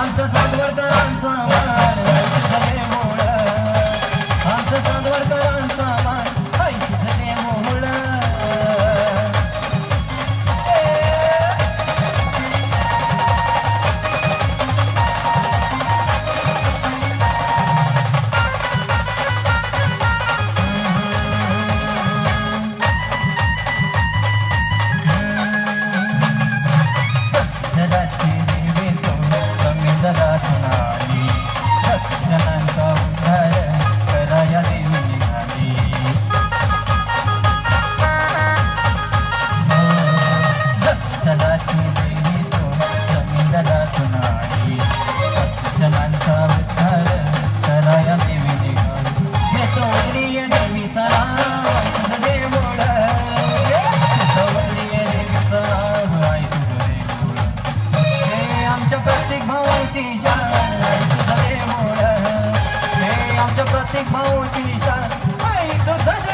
आमचा सातवर्करांचा आमच्या प्रत्येक भावाची शान. मोड हे आमच्या प्रत्येक भावाची शान.